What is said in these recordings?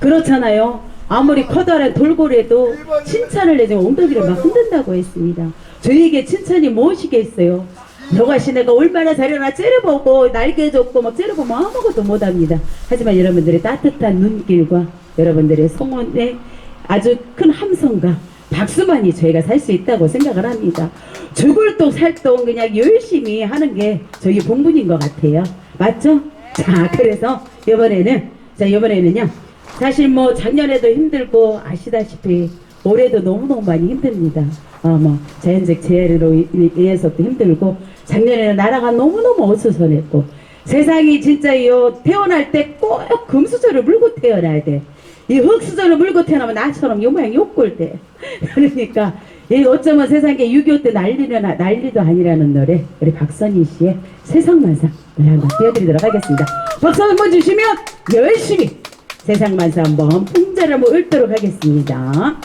그렇잖아요. 아무리 커다란 돌고래도 칭찬을 내주면 엉덩이를 막 흔든다고 했습니다. 저에게 칭찬이 무엇이겠어요? 저것이 내가 얼마나 잘해나 째려보고 날개 줬고 막 째려보면 아무것도 못합니다. 하지만 여러분들의 따뜻한 눈길과 여러분들의 성원에 아주 큰 함성과 박수만이 저희가 살 수 있다고 생각을 합니다. 죽을 똥 살똥 그냥 열심히 하는 게 저희 본분인 것 같아요. 맞죠? 자, 그래서 이번에는 자 이번에는요. 사실 뭐 작년에도 힘들고 아시다시피 올해도 너무너무 많이 힘듭니다. 어, 뭐 자연적 재해로 인- 인해서도 힘들고 작년에는 나라가 너무너무 어수선했고 세상이 진짜요 태어날 때 꼭 금수저를 물고 태어나야 돼. 이 흙수저를 물고 태어나면 나처럼 요 모양 요꼴 돼. 그러니까 이 어쩌면 세상에 6.25 때 난리는 아- 난리도 아니라는 노래 우리 박선희 씨의 세상만사 노래 한번 띄워드리도록 하겠습니다. 박수 한번 주시면 열심히 세상 만사 한번 풍자를 읊도록 하겠습니다.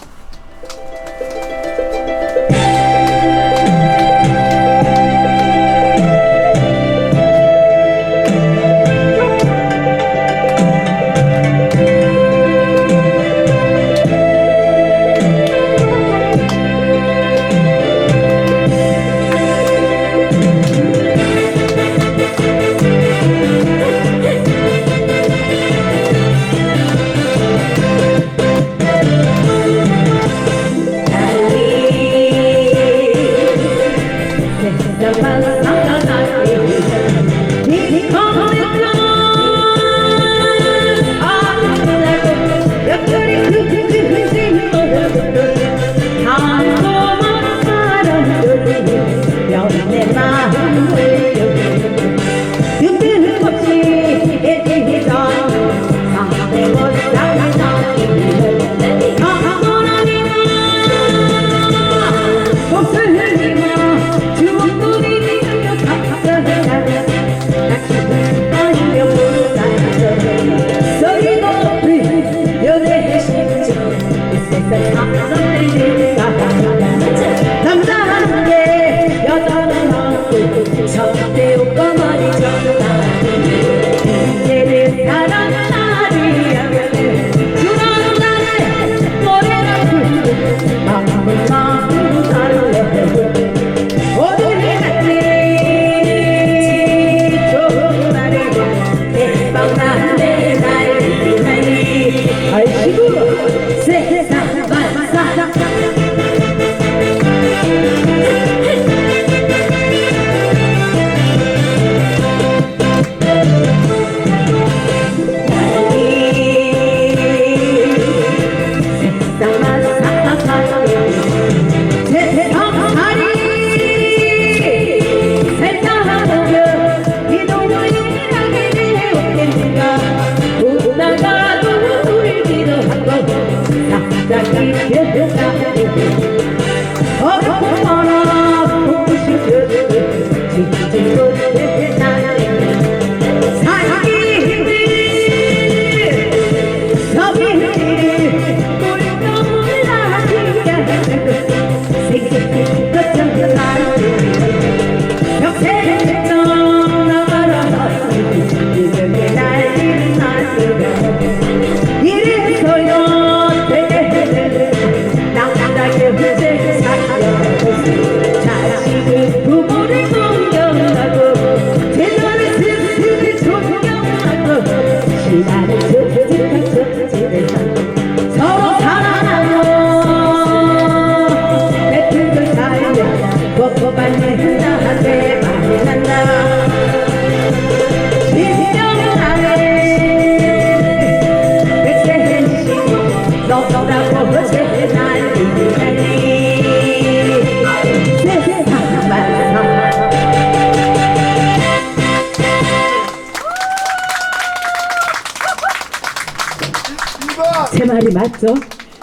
제 말이 맞죠?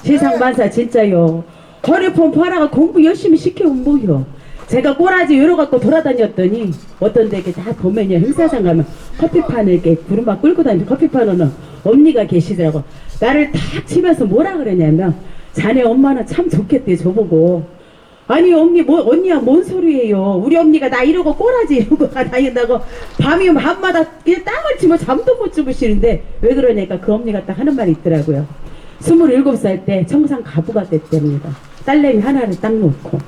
세상 만사 진짜요. 허리폰 팔아가 공부 열심히 시켜온 뭐요. 제가 꼬라지 열어 갖고 돌아다녔더니 어떤 데게 다 보면요 행사장 가면 커피판을 이렇게 구름막 끌고 다니는 커피판에는 언니가 계시더라고. 나를 탁 치면서 뭐라 그러냐면 자네 엄마는 참 좋겠대 저보고. 아니 언니 뭐 언니야 뭔 소리예요? 우리 언니가 나 이러고 꼬라지 이러고 다닌다고 밤이면 밤마다 그냥 땅을 치면 잠도 못 주무시는데 왜 그러냐니까 그 언니가 딱 하는 말이 있더라고요. 27살 때 청산 가부가 됐답니다. 딸내미 하나를 딱 놓고.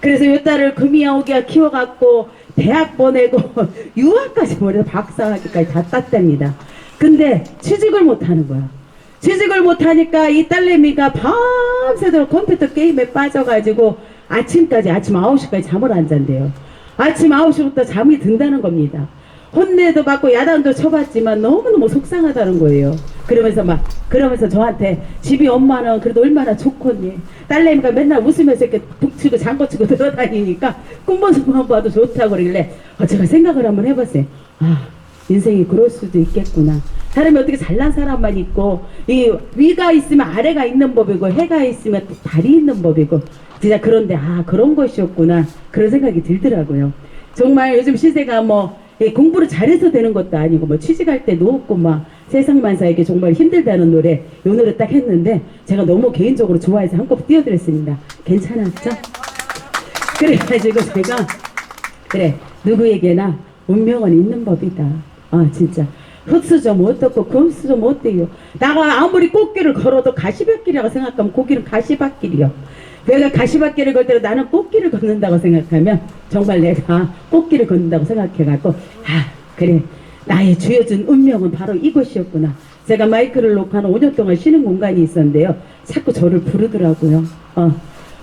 그래서 요 딸을 금이야오기야 키워갖고 대학 보내고 유학까지 보내서 박사학위까지 다 땄답니다. 근데 취직을 못하는 거야. 취직을 못하니까 이 딸내미가 밤새도록 컴퓨터 게임에 빠져가지고 아침까지 아침 9시까지 잠을 안 잔대요. 아침 9시부터 잠이 든다는 겁니다. 혼내도 받고 야단도 쳐봤지만 너무너무 속상하다는 거예요. 그러면서 막 그러면서 저한테 집이 엄마는 그래도 얼마나 좋겠니. 딸내미가 맨날 웃으면서 이렇게 북치고 장구치고 들어다니니까 꿈모습만 봐도 좋다고 그러길래 어, 제가 생각을 한번 해봤어요. 아 인생이 그럴 수도 있겠구나. 사람이 어떻게 잘난 사람만 있고 이 위가 있으면 아래가 있는 법이고 해가 있으면 또 달이 있는 법이고 진짜 그런데 아 그런 것이었구나 그런 생각이 들더라고요. 정말 요즘 시대가 뭐이 공부를 잘해서 되는 것도 아니고 뭐 취직할 때도 없고 막 세상만사에게 정말 힘들다는 노래 요 노래 딱 했는데 제가 너무 개인적으로 좋아해서 한곡 띄워드렸습니다. 괜찮았죠? 그래가지고 제가 그래 누구에게나 운명은 있는 법이다. 아 진짜 흙수 좀 어떻고 금수 좀 어때요. 나가 아무리 꽃길을 걸어도 가시밭길이라고 생각하면 거기는 가시밭길이요. 내가 가시밭길을 걸 때로 나는 꽃길을 걷는다고 생각하면 정말 내가 꽃길을 걷는다고 생각해갖고 아 그래 나의 주어진 운명은 바로 이것이었구나. 제가 마이크를 놓고 한 5년 동안 쉬는 공간이 있었는데요. 자꾸 저를 부르더라고요. 어.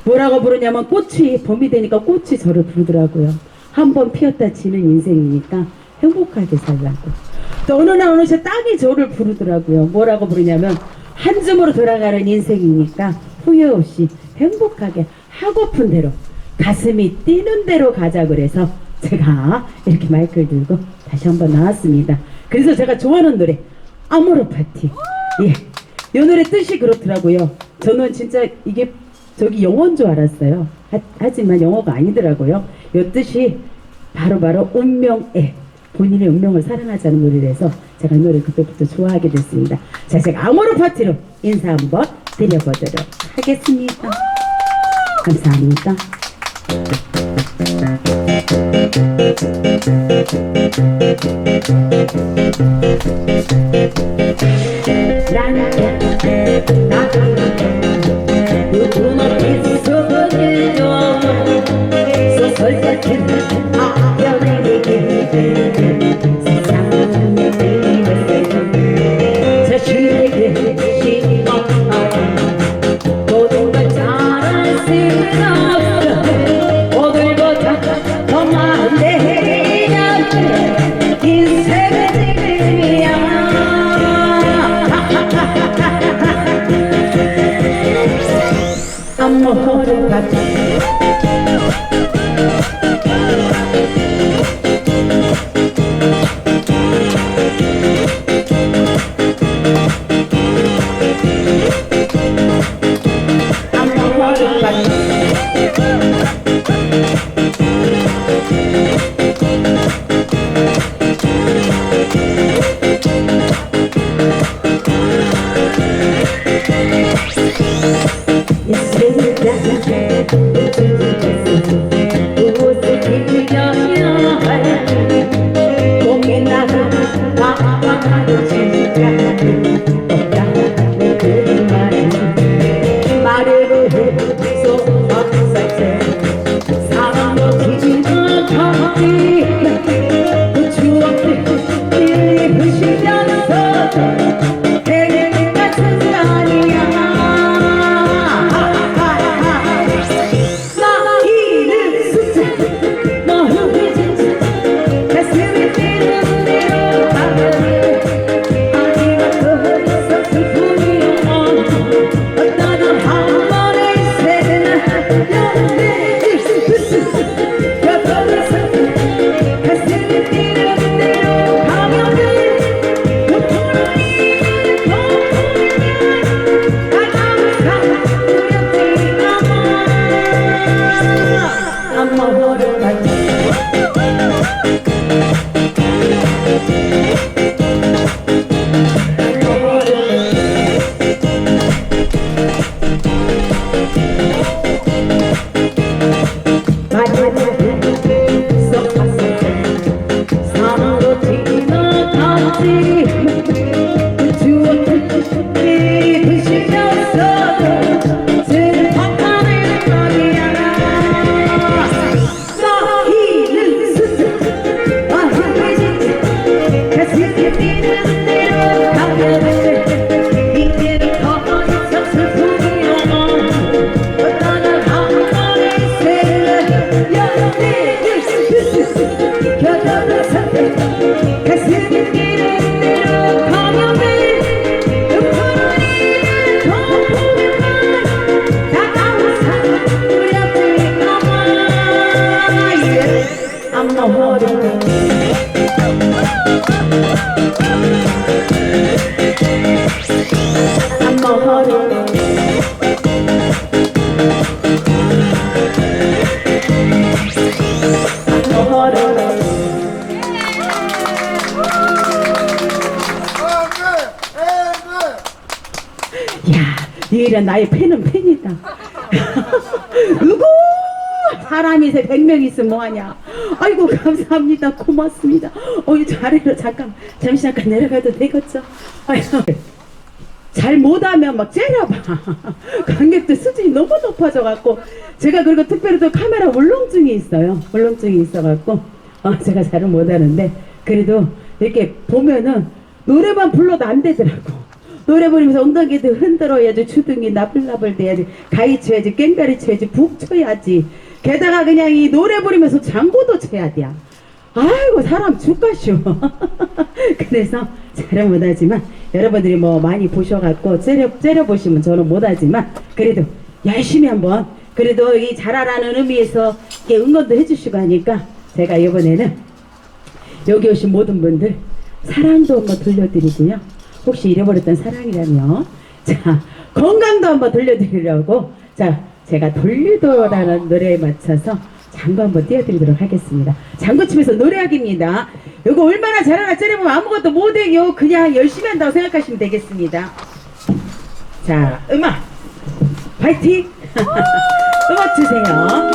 뭐라고 부르냐면 꽃이 봄이 되니까 꽃이 저를 부르더라고요. 한 번 피었다 지는 인생이니까 행복하게 살라고. 또 어느 날 어느 새 땅이 저를 부르더라고요. 뭐라고 부르냐면 한 줌으로 돌아가는 인생이니까 후회 없이 행복하게 하고픈 대로 가슴이 뛰는 대로 가자 그래서 제가 이렇게 마이크를 들고 다시 한번 나왔습니다. 그래서 제가 좋아하는 노래 아모르 파티. 예. 이 노래 뜻이 그렇더라고요. 저는 진짜 이게 저기 영어인 줄 알았어요. 하, 지만 영어가 아니더라고요. 이 뜻이 바로바로 운명에 본인의 운명을 사랑하자는 노래라서 제가 이 노래 그때부터 좋아하게 됐습니다. 자, 제가 아모르 파티로 인사 한번 드려보도록 하겠습니다. 감사합니다. 모든 니는 나의 팬은 팬이다. 으고! 사람이 세 100명 있으면 뭐하냐. 아이고, 감사합니다. 고맙습니다. 어이, 자리로 잠깐, 잠시 잠깐 내려가도 되겠죠? 잘 못하면 막 째려봐. 관객들 수준이 너무 높아져갖고, 제가 그리고 특별히 또 카메라 울렁증이 있어요. 울렁증이 있어갖고, 어, 제가 잘은 못하는데, 그래도 이렇게 보면은 노래만 불러도 안 되더라고. 노래 부르면서 엉덩이도 흔들어야지, 주둥이 나불나불 대야지, 가위 쳐야지, 깽가리 쳐야지, 북 쳐야지. 게다가 그냥 이 노래 부르면서 장구도 쳐야 돼. 아이고 사람 죽가쇼 그래서 잘은 못하지만 여러분들이 뭐 많이 보셔갖고 째려, 째려 보시면 저는 못하지만 그래도 열심히 한번 그래도 이 잘하라는 의미에서 응원도 해주시고 하니까 제가 이번에는 여기 오신 모든 분들 사랑도 한번 돌려드리고요 혹시 잃어버렸던 사랑이라면 자 건강도 한번 돌려드리려고 자 제가 돌리도라는 노래에 맞춰서 장구 한번 띄워드리도록 하겠습니다. 장구 치면서 노래하기입니다. 이거 얼마나 잘하나 째려보면 아무것도 못해요. 그냥 열심히 한다고 생각하시면 되겠습니다. 자, 음악! 파이팅! 음악 주세요.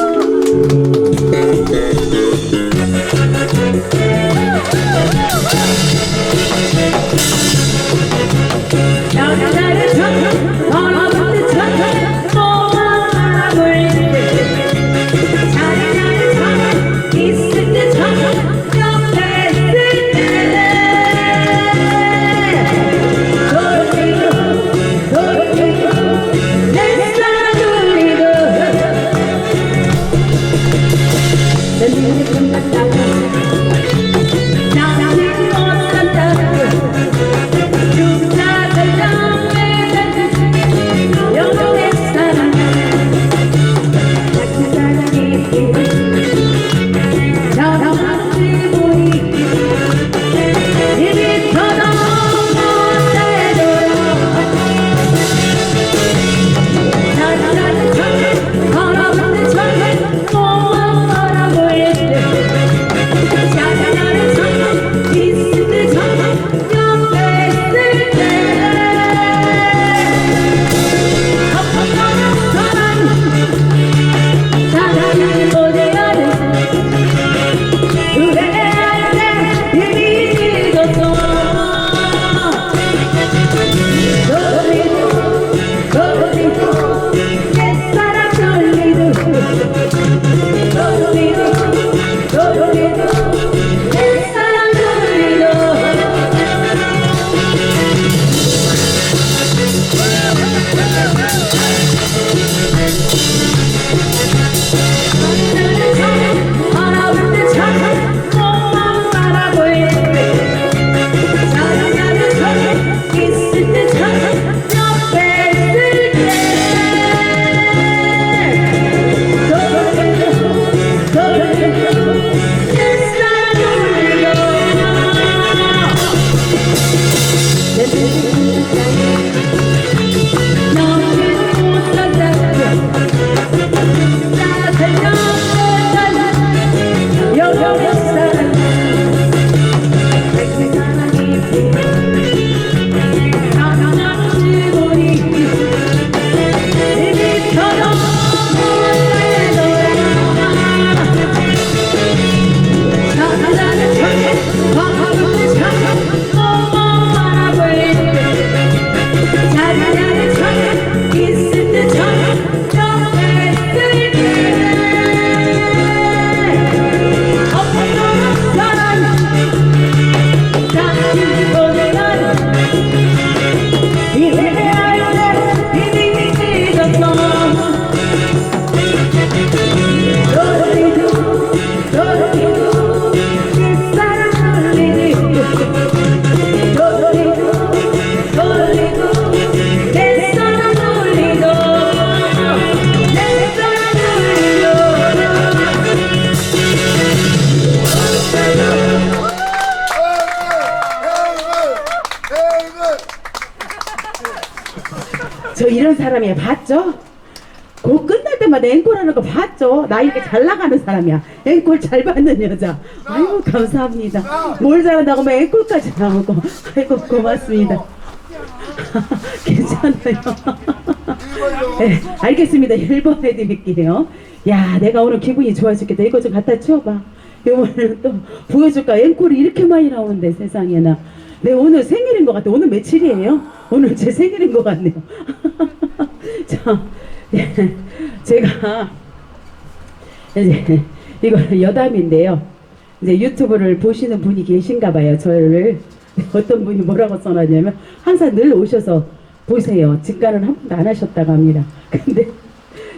사람이야 봤죠? 곡 끝날 때마다 앵콜 하는 거 봤죠? 나 이렇게 잘 나가는 사람이야 앵콜 잘 받는 여자 아이고 감사합니다 뭘 잘한다고 뭐 앵콜까지 나오고 아이고 고맙습니다 괜찮아요. 네, 알겠습니다. 1번 해드릴게요. 야, 내가 오늘 기분이 좋아 죽겠다. 이거 좀 갖다 치워봐. 이번에는 또 보여줄까? 앵콜이 이렇게 많이 나오는데 세상에나. 내 오늘 생일인 것 같아. 오늘 며칠이에요? 오늘 제 생일인 것 같네요. 자, 예, 제가 이제 이거 여담인데요. 이제 유튜브를 보시는 분이 계신가 봐요. 저를 어떤 분이 뭐라고 써놨냐면 항상 늘 오셔서 보세요. 직관은 한 번도 안 하셨다고 합니다. 근데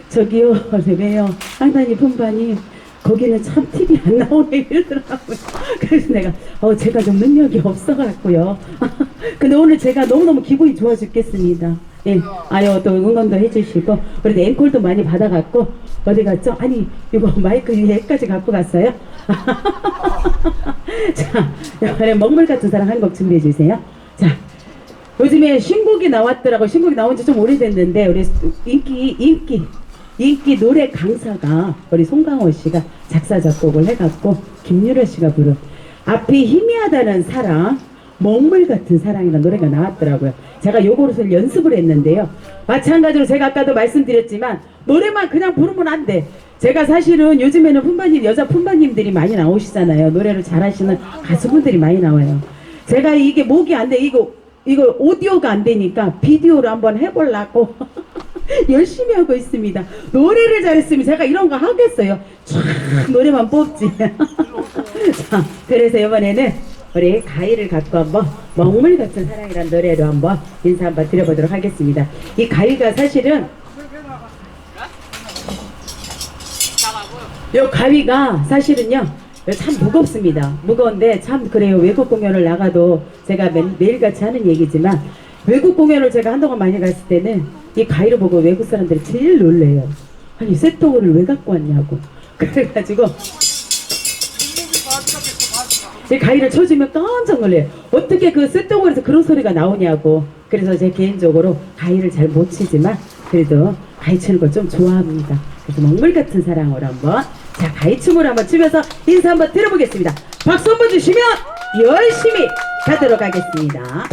저기요, 왜요? 상단이 품바님 거기는 참 TV 안 나오네 이러더라고요. 그래서 내가 어 제가 좀 능력이 없어갖고요. 근데 오늘 제가 너무너무 기분이 좋아 죽겠습니다. 예, 아유 또 응원도 해주시고 그래도 앵콜도 많이 받아갖고 어디 갔죠? 아니 이거 마이크 위에까지 갖고 갔어요. 자, 이번에 먹물 같은 사랑 한 곡 준비해 주세요. 자, 요즘에 신곡이 나왔더라고. 신곡이 나온 지 좀 오래됐는데 우리 인기 인기 인기 노래 강사가 우리 송강호 씨가 작사 작곡을 해갖고 김유라 씨가 부른 앞이 희미하다는 사랑 먹물 같은 사랑이라는 노래가 나왔더라고요. 제가 요거를 연습을 했는데요. 마찬가지로 제가 아까도 말씀드렸지만 노래만 그냥 부르면 안 돼. 제가 사실은 요즘에는 품바님 여자 품바님들이 많이 나오시잖아요. 노래를 잘하시는 가수분들이 많이 나와요. 제가 이게 목이 안 돼. 이거 이거 오디오가 안 되니까 비디오로 한번 해보려고 열심히 하고 있습니다. 노래를 잘했으면 제가 이런 거 하겠어요. 촤 노래만 뽑지. 자, 그래서 이번에는 우리 가위를 갖고 한번 먹물 같은 사랑이라는 노래로 한번 인사 한번 드려보도록 하겠습니다. 이 가위가 사실은 요 가위가 사실은요 참 무겁습니다. 무거운데 참 그래요. 외국 공연을 나가도 제가 매, 매일같이 하는 얘기지만 외국 공연을 제가 한동안 많이 갔을 때는 이 가위를 보고 외국 사람들이 제일 놀래요. 아니 쇠통을 왜 갖고 왔냐고. 그래가지고 이 가위를 쳐주면 깜짝 놀래요. 어떻게 그 쇳덩어리에서 그런 소리가 나오냐고. 그래서 제 개인적으로 가위를 잘 못 치지만 그래도 가위 치는 걸 좀 좋아합니다. 그래서 먹물 같은 사랑으로 한번 자 가위춤을 한번 추면서 인사 한번 드려보겠습니다. 박수 한번 주시면 열심히 가도록 하겠습니다.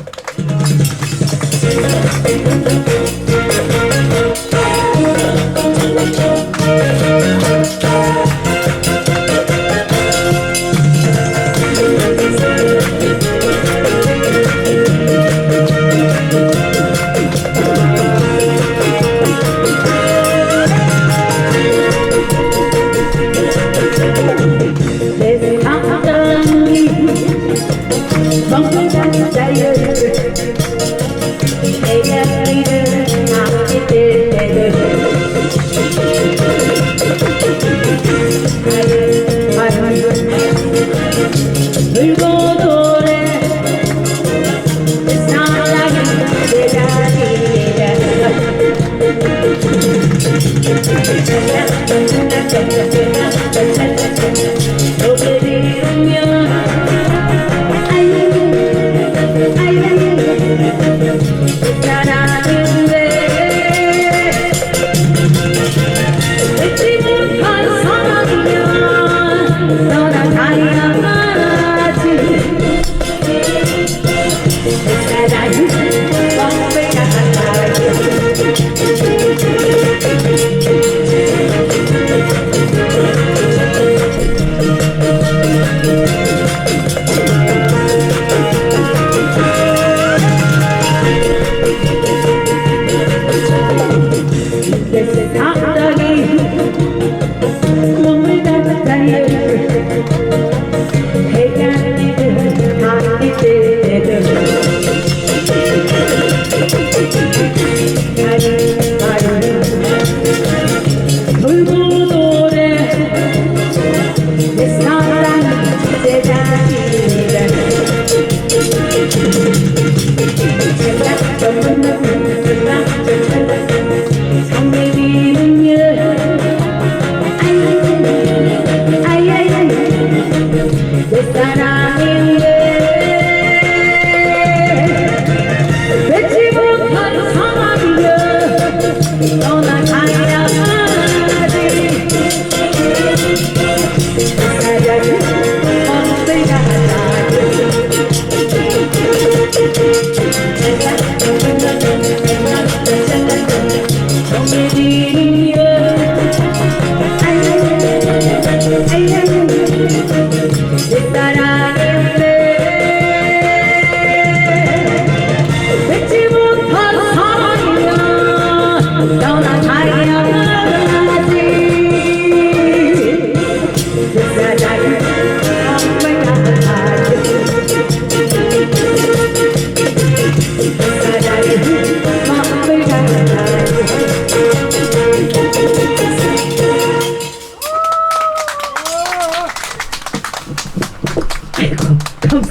내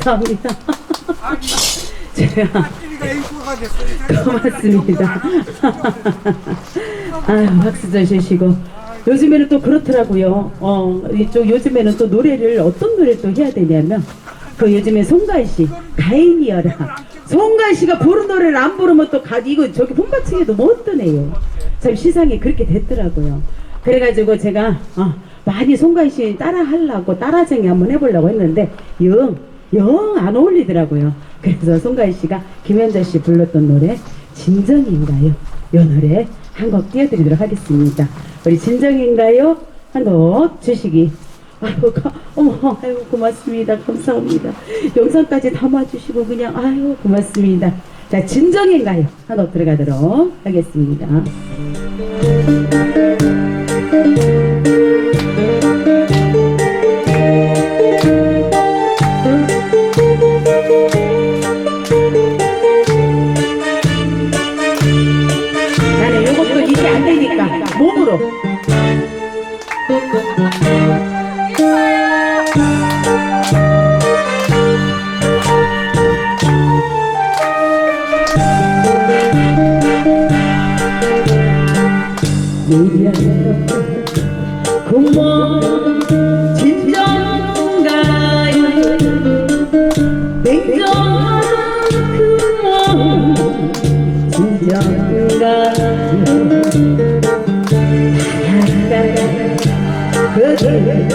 감사합니다 제가. 고맙습니다. 아유, 박수 좀 주시고. 요즘에는 또 그렇더라고요. 어, 이쪽 요즘에는 또 노래를 어떤 노래 또 해야 되냐면, 그 요즘에 송가인 씨, 가인이여라. 송가인 씨가 부른 노래를 안 부르면 또 가, 이거 저기 본가층에도 못 뜨네요. 참 시상이 그렇게 됐더라고요. 그래가지고 제가, 어, 많이 송가인 씨 따라 하려고 따라쟁이 한번 해보려고 했는데, 영, 영 안 어울리더라고요. 그래서 송가인 씨가 김현자 씨 불렀던 노래 진정인가요? 이 노래 한 곡 띄워드리도록 하겠습니다. 우리 진정인가요? 한곡 주시기. 아이고, 가, 어머, 아이고, 고맙습니다. 감사합니다. 영상까지 담아주시고, 그냥, 아이고, 고맙습니다. 자, 진정인가요? 한곡 들어가도록 하겠습니다. 그대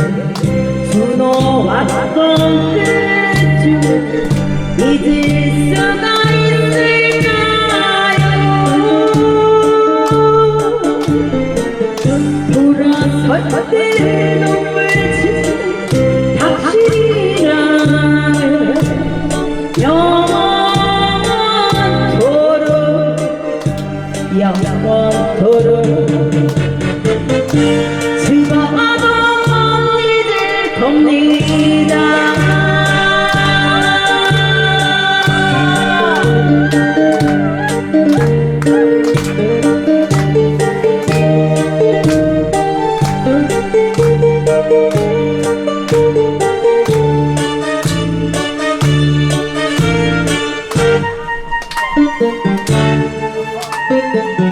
수놓았던 그중 잊을 수가 이제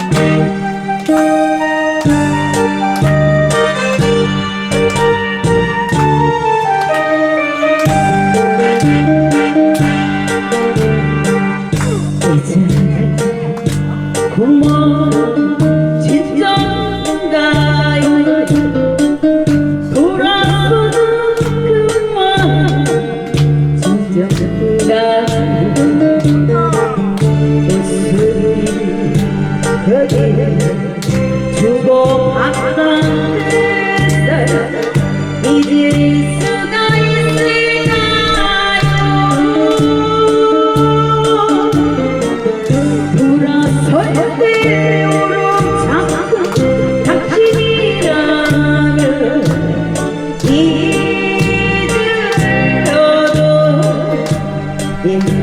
잊